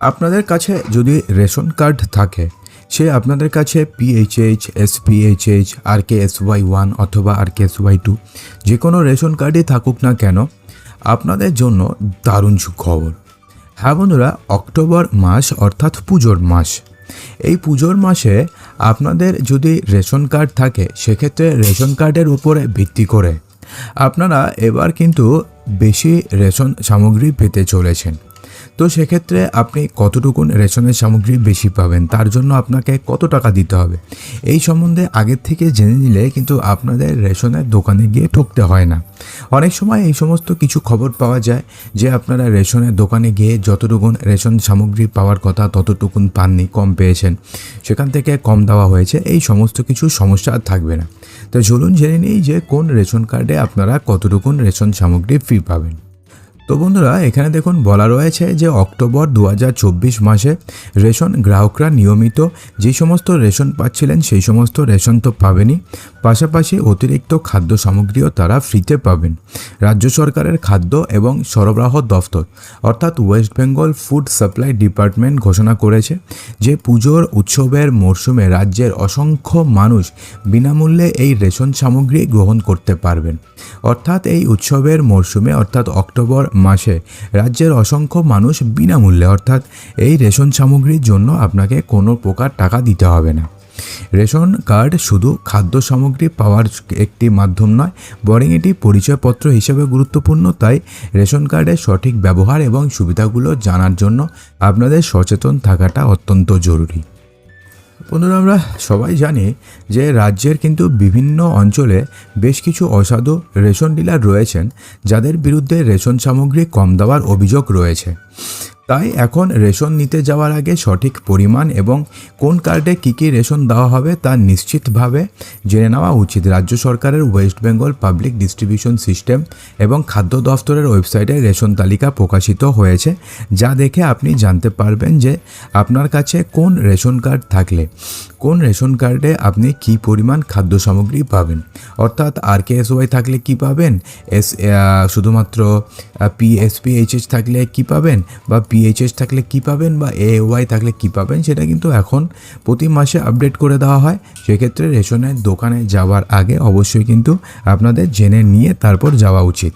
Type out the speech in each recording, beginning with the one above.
আপনাদের কাছে যদি রেশন কার্ড থাকে, সে আপনাদের কাছে PHH SPHH R K S Y one অথবা R K S Y two যে কোনো রেশন কার্ডই থাকুক না কেন, আপনাদের জন্য দারুণ খবর হ্যাঁ বন্ধুরা, অক্টোবর মাস অর্থাৎ পুজোর মাস। এই পুজোর মাসে আপনাদের যদি রেশন কার্ড থাকে, সেক্ষেত্রে রেশন কার্ডের উপরে ভিত্তি করে আপনারা এবার কিন্তু বেশি রেশন সামগ্রী পেতে চলেছেন। তো সেক্ষেত্রে আপনি কতটুকুন রেশনের সামগ্রী বেশি পাবেন? তার জন্য আপনাকে কত টাকা দিতে হবে? এই সম্বন্ধে আগের থেকে জেনে নিলে কিন্তু আপনাদের রেশনের দোকানে গিয়ে ঠকতে হয় না। অনেক সময় এই সমস্ত কিছু খবর পাওয়া যায় যে আপনারা রেশনের দোকানে গিয়ে যতটুকুন রেশন সামগ্রী পাওয়ার কথা ততটুকুন পাননি, কম পেয়েছেন। সেখান থেকে কম দেওয়া হয়েছে, এই সমস্ত কিছু সমস্যা আর থাকবে না। তো চলুন জেনে নিই যে কোন রেশন কার্ডে আপনারা কতটুকুন রেশন সামগ্রী ফ্রি পাবেন। তো বন্ধুরা, এখানে দেখুন বলা রয়েছে যে অক্টোবর দু হাজার চব্বিশ মাসে রেশন গ্রাহকরা নিয়মিত যে সমস্ত রেশন পাচ্ছিলেন সেই সমস্ত রেশন তো পাবেনই। পাশাপাশি অতিরিক্ত খাদ্য সামগ্রীও তারা ফ্রিতে পাবেন। রাজ্য সরকারের খাদ্য এবং সরবরাহ দফতর অর্থাৎ West Bengal food supply department ঘোষণা করেছে যে পুজোর উৎসবের মরশুমে রাজ্যের অসংখ্য মানুষ বিনামূল্যে এই রেশন সামগ্রী গ্রহণ করতে পারবেন। অর্থাৎ এই উৎসবের মরশুমে, অর্থাৎ অক্টোবর মাসে। রাজ্যের অসংখ্য মানুষ বিনামূল্যে, অর্থাৎ এই রেশন সামগ্রীর জন্য আপনাকে কোনো প্রকার টাকা দিতে হবে না। রেশন কার্ড শুধু খাদ্য সামগ্রী পাওয়ার একটি মাধ্যম নয়, বরং এটি পরিচয়পত্র হিসেবে গুরুত্বপূর্ণ। তাই রেশন কার্ডের সঠিক ব্যবহার এবং সুবিধাগুলো জানার জন্য আপনাদের সচেতন থাকাটা অত্যন্ত জরুরি। বন্ধুরা, আমরা সবাই জানি যে রাজ্যের কিন্তু বিভিন্ন অঞ্চলে বেশ কিছু অসাধু রেশন ডিলার রয়েছেন, যাদের বিরুদ্ধে রেশন সামগ্রী কম দেওয়ার অভিযোগ রয়েছে। তাই এখন রেশন নিতে যাওয়ার আগে সঠিক পরিমাণ এবং কোন কার্ডে কী কী রেশন দেওয়া হবে তা নিশ্চিতভাবে জেনে নেওয়া উচিত। রাজ্য সরকারের West Bengal public distribution system এবং খাদ্য দফতরের ওয়েবসাইটে রেশন তালিকা প্রকাশিত হয়েছে, যা দেখে আপনি জানতে পারবেন যে আপনার কাছে কোন রেশন কার্ড থাকলে, কোন রেশন কার্ডে আপনি কি পরিমাণ খাদ্য সামগ্রী পাবেন। অর্থাৎ আর কে এস ওয়াই থাকলে কি পাবেন? এস শুধুমাত্র পিএসপিএইচএস থাকলে কি পাবেন? বা পিএইচএস থাকলে কি পাবেন বা এ ওয়াই থাকলে কি পাবেন সেটা কিন্তু এখন প্রতি মাসে আপডেট করে দেওয়া হয়। সেক্ষেত্রে রেশনের দোকানে যাওয়ার আগে অবশ্যই কিন্তু আপনাদের জেনে নিয়ে তারপর যাওয়া উচিত।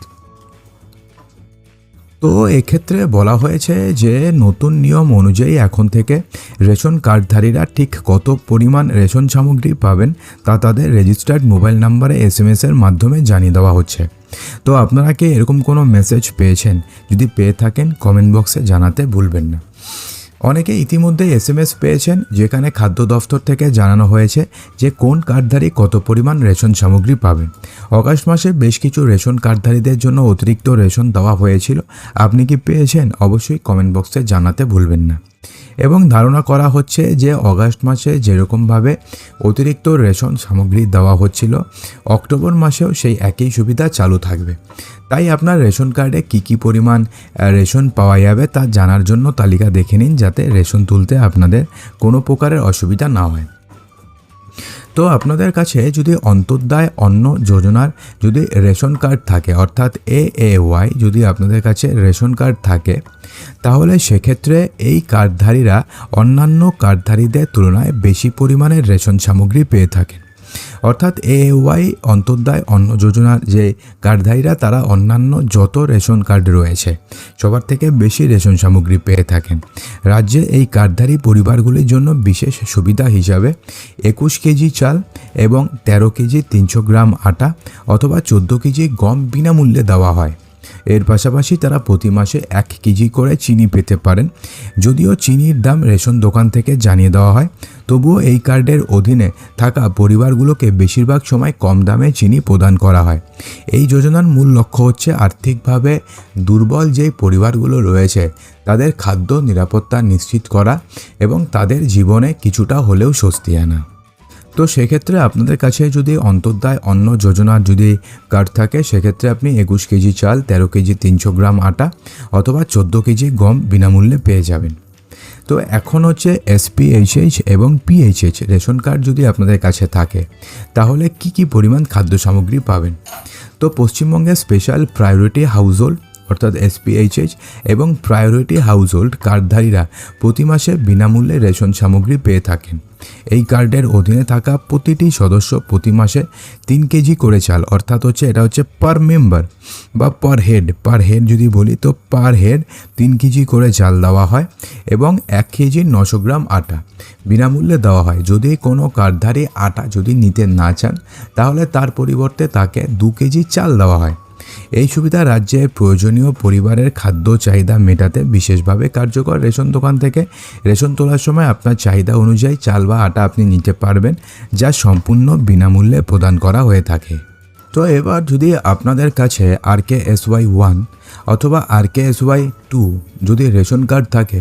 তো এক্ষেত্রে বলা হয়েছে যে নতুন নিয়ম অনুযায়ী এখন থেকে রেশন কার্ডধারীরা ঠিক কত পরিমাণ রেশন সামগ্রী পাবেন তা তাদের রেজিস্টার্ড মোবাইল নাম্বারে এস এম এর মাধ্যমে জানিয়ে দেওয়া হচ্ছে। তো আপনারা কি এরকম কোনো মেসেজ পেয়েছেন? যদি পেয়ে থাকেন কমেন্ট বক্সে জানাতে ভুলবেন না। অনেকে ইতিমধ্যে এস এম এস পেয়েছেন, যেখানে খাদ্য দফতর থেকে জানানো হয়েছে যে কোন কার্ডধারী কত পরিমাণ রেশন সামগ্রী পাবেন। অগাস্ট মাসে বেশ কিছু রেশন কার্ডধারীদের জন্য অতিরিক্ত রেশন দেওয়া হয়েছিল। আপনি কি পেয়েছেন? অবশ্যই কমেন্ট বক্সে জানাতে ভুলবেন না। এবং ধারণা করা হচ্ছে যে অগাস্ট মাসে যেরকমভাবে অতিরিক্ত রেশন সামগ্রী দেওয়া হচ্ছিল, অক্টোবর মাসেও সেই একই সুবিধা চালু থাকবে। তাই আপনার রেশন কার্ডে কী কী পরিমাণ রেশন পাওয়া যাবে তা জানার জন্য তালিকা দেখে নিন যাতে রেশন তুলতে আপনাদের কোনো প্রকারের অসুবিধা না হয়। তো আপনাদের কাছে যদি অন্তর্দায় অন্ন যোজনার যদি রেশন কার্ড থাকে, অর্থাৎ এ এ ওয়াই যদি আপনাদের কাছে রেশন কার্ড থাকে, তাহলে সেক্ষেত্রে এই কার্ডধারীরা অন্যান্য কার্ডধারীদের তুলনায় বেশি পরিমাণের রেশন সামগ্রী পেয়ে থাকেন। অর্থাৎ এ ওয়াই অন্তর্দায় অন্ন যোজনার যে কার্ডধারীরা, তারা অন্যান্য যত রেশন কার্ড রয়েছে, সবার থেকে বেশি রেশন সামগ্রী পেয়ে থাকেন। রাজ্যে এই কার্ডধারী পরিবারগুলির জন্য বিশেষ সুবিধা হিসাবে একুশ কেজি চাল এবং তেরো কেজি তিনশো গ্রাম আটা অথবা চোদ্দ কেজি গম বিনামূল্যে দেওয়া হয়। এর পাশাপাশি তারা প্রতি মাসে এক কেজি করে চিনি পেতে পারেন। যদিও চিনির দাম রেশন দোকান থেকে জানিয়ে দেওয়া হয়। তবুও এই কার্ডের অধীনে থাকা পরিবারগুলোকে বেশিরভাগ সময় কম দামে চিনি প্রদান করা হয়। এই যোজনার মূল লক্ষ্য হচ্ছে আর্থিকভাবে দুর্বল যেই পরিবারগুলো রয়েছে, তাদের খাদ্য নিরাপত্তা নিশ্চিত করা এবং তাদের জীবনে কিছুটা হলেও স্বস্তি আনা। তো সেক্ষেত্রে আপনাদের কাছে যদি অন্তর্দায় অন্ন যোজনার যদি কার্ড থাকে, সেক্ষেত্রে আপনি একুশ কেজি চাল, তেরো কেজি তিনশো গ্রাম আটা অথবা চোদ্দ কেজি গম বিনামূল্যে পেয়ে যাবেন। তো এখন হচ্ছে এসপিএইচএইচ এবং পিএইচএইচ রেশন কার্ড যদি আপনাদের কাছে থাকে, তাহলে কি কি পরিমাণ খাদ্য সামগ্রী পাবেন? তো পশ্চিমবঙ্গের স্পেশাল প্রায়োরিটি হাউসহোল্ড অর্থাৎ এসপিএইচএইচ এবং প্রায়োরিটি হাউসহোল্ড কার্ডধারীরা প্রতি মাসে বিনামূল্যে রেশন সামগ্রী পেয়ে থাকেন। এই কার্ডের অধীনে থাকা প্রতিটি সদস্য প্রতি মাসে তিন কেজি করে চাল, অর্থাৎ হচ্ছে এটা হচ্ছে পার মেম্বার বা পার হেড পার হেড যদি বলি তো পার হেড তিন কেজি করে চাল দেওয়া হয় এবং এক কেজি নশো গ্রাম আটা বিনামূল্যে দেওয়া হয়। যদি কোনো কার্ডধারী আটা যদি নিতে না চান, তাহলে তার পরিবর্তে তাকে দু কেজি চাল দেওয়া হয়। এই সুবিধা রাজ্যে প্রয়োজনীয় পরিবারের খাদ্য চাহিদা মেটাতে বিশেষভাবে কার্যকর। রেশন দোকান থেকে রেশন তোলার সময় আপনার চাহিদা অনুযায়ী চাল বা আটা আপনি নিতে পারবেন, যা সম্পূর্ণ বিনামূল্যে প্রদান করা হয়ে থাকে। তো এবার যদি আপনাদের কাছে R K S Y one অথবা R K S Y two যদি রেশন কার্ড থাকে,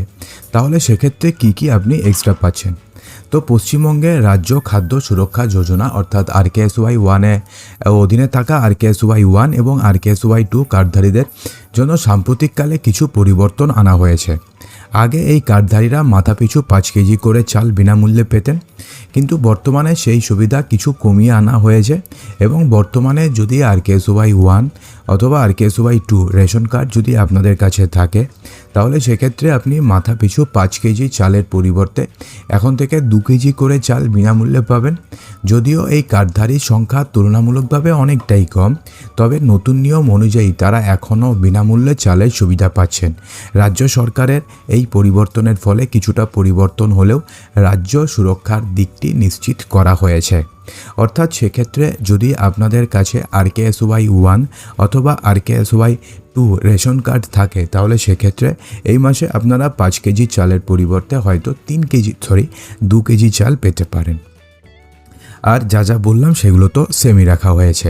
তাহলে সেক্ষেত্রে কী কী আপনি এক্সট্রা পাচ্ছেন? তো পশ্চিমবঙ্গে রাজ্য খাদ্য সুরক্ষা যোজনা অর্থাৎ আর কে এস ওয়াই ওয়ানে অধীনে থাকা R K S Y one এবং R K S Y two কার্ডধারীদের জন্য সাম্প্রতিককালে কিছু পরিবর্তন আনা হয়েছে। আগে এই কার্ডধারীরা মাথাপিছু পাঁচ কেজি করে চাল বিনামূল্যে পেতেন, কিন্তু বর্তমানে সেই সুবিধা কিছু কমিয়ে আনা হয়েছে এবং বর্তমানে যদি আর কে ওয়াই ওয়ান অথবা R K Y two ration card যদি আপনাদের কাছে থাকে তাহলে সেক্ষেত্রে আপনি মাথা পিছু পাঁচ কেজি চালের পরিবর্তে এখন থেকে দু কেজি করে চাল বিনামূল্যে পাবেন। যদিও এই কার্ডধারীর সংখ্যা তুলনামূলকভাবে অনেকটাই কম, তবে নতুন নিয়ম অনুযায়ী তারা এখনও বিনামূল্যে চালের সুবিধা পাচ্ছেন। রাজ্য সরকারের এই পরিবর্তনের ফলে কিছুটা পরিবর্তন হলেও রাজ্য সুরক্ষার দিকটি নিশ্চিত করা হয়েছে। অর্থাৎ সেক্ষেত্রে যদি আপনাদের কাছে R K S Y one অথবা R K S Y two ration card থাকে, তাহলে সেক্ষেত্রে এই মাসে আপনারা পাঁচ কেজি চালের পরিবর্তে হয়তো তিন কেজি সরি দু কেজি চাল পেতে পারেন। আর যা যা বললাম সেগুলো তো সেমি রাখা হয়েছে।